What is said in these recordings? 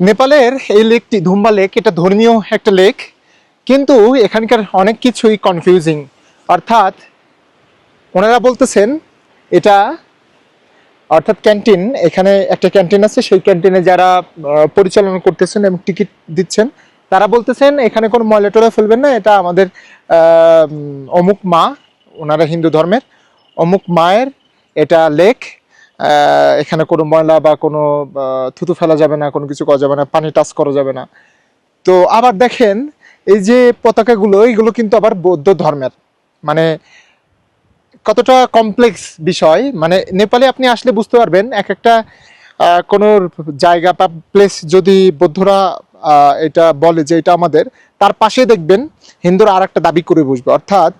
নেপালের এই লেকটি ধুম্বা লেক, এটা ধর্মীয় একটা লেক, কিন্তু এখানকার অনেক কিছুই কনফিউজিং অর্থাৎ ওনারা বলতেছেন, এটা অর্থাৎ ক্যান্টিন, এখানে একটা ক্যান্টিন আছে, সেই ক্যান্টিনে যারা পরিচালনা করতেছেন এবং টিকিট দিচ্ছেন, তারা বলতেছেন, এখানে কোনো ময়লা টয়লা ফেলবেন না, এটা আমাদের অমুক মা, ওনারা হিন্দু ধর্মের, অমুক মায়ের এটা লেক এখানে কোনো ময়লা বা কোনো থুতু ফেলা যাবে না, কোনো কিছু করা যাবে না, পানি টাচ করা যাবে না। তো আবার দেখেন, এই যে পতাকাগুলো এইগুলো কিন্তু আবার বৌদ্ধ ধর্মের। মানে কতটা কমপ্লেক্স বিষয়। মানে নেপালে আপনি আসলে বুঝতে পারবেন, এক একটা কোনো জায়গা বা প্লেস যদি বৌদ্ধরা এটা বলে যে এটা আমাদের, তার পাশে দেখবেন হিন্দুরা আর একটা দাবি করে বসবে। অর্থাৎ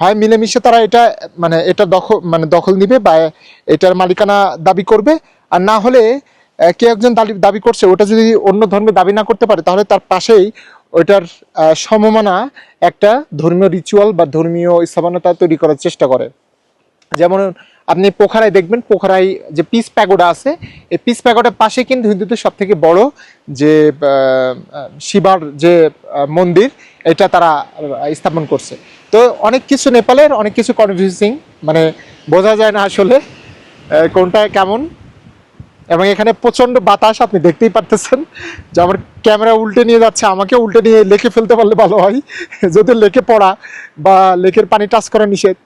হয় মিলেমিশে তারা এটা মানে এটা দখল মানে দখল নিবে বা এটার মালিকানা দাবি করবে। আর না হলে কেউ একজন দাবি- দাবি করছে, ওটা যদি অন্য ধর্মে দাবি না করতে পারে, তাহলে তার পাশেই ওইটার সমমানা একটা ধর্মীয় রিচুয়াল বা ধর্মীয় স্থাপনতা তৈরি করার চেষ্টা করে। যেমন আপনি পোখারায় দেখবেন, পোখারায় যে পিস প্যাগোডা আছে, এই পিস প্যাগোডার পাশে কিন্তু হিন্দুদের সব থেকে বড় যে শিবার যে মন্দির, এটা তারা স্থাপন করছে। তো অনেক কিছু নেপালের, অনেক কিছু কনফিউজিং মানে বোঝা যায় না আসলে কোনটা কেমন। এবং এখানে প্রচণ্ড বাতাস, আপনি দেখতেই পারতেছেন যে আমার ক্যামেরা উল্টে নিয়ে যাচ্ছে, আমাকে উল্টে নিয়ে লেকে ফেলতে পারলে ভালো হয়। যদি লেকে পড়া বা লেকের পানি টাচ করা নিষেধ,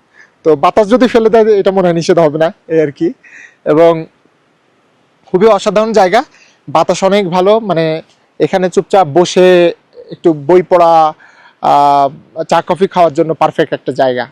তো বাতাস যদি ফেলে দেয়, এটা মনে হয় নিষেধ হবে না, এই আর কি। এবং খুবই অসাধারণ জায়গা, বাতাস অনেক ভালো মানে এখানে চুপচাপ বসে একটু বই পড়া চা কফি খাওয়ার জন্য পারফেক্ট একটা জায়গা।